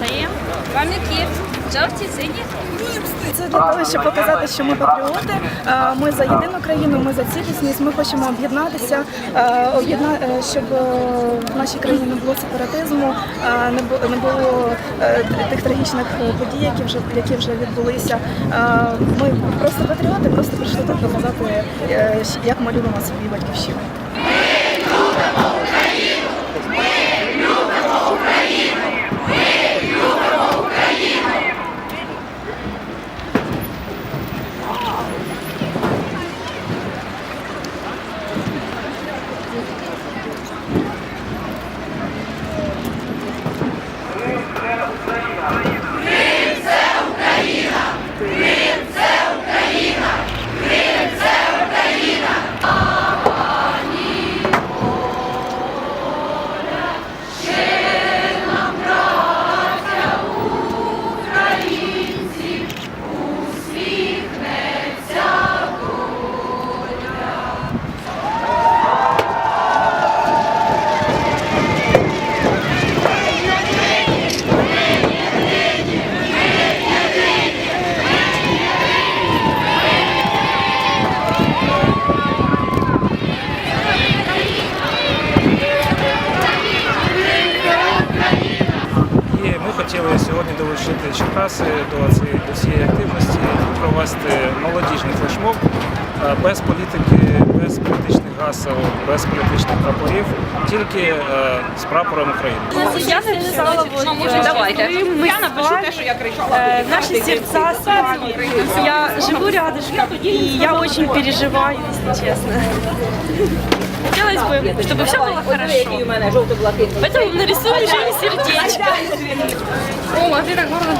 Даємо вам жовті, сині. Це для того, щоб показати, що ми патріоти. Ми за єдину країну, ми за цілісність. Ми хочемо об'єднатися, об'єдна- е, щоб е, в нашій країні не було сепаратизму, не було е, тих трагічних подій, які вже які вже відбулися. Ми просто патріоти, просто прийшли тут показати, як ми любимо свою батьківщину. І ми хотіли сьогодні долучити Черкаси до цієї, до цієї активності і провести молодіжний флешмоб е, без політики, без політичних гасел, без політичних прапорів, тільки е, з прапором України. Я написала вот, давайте. Я напишу те, що я кричала. Наши сердца с вами. Я живу рядышком, и я очень переживаю, если честно. Хотелось бы, чтобы все было хорошо. Поэтому нарисую еще и сердечко. О, а ты так гордо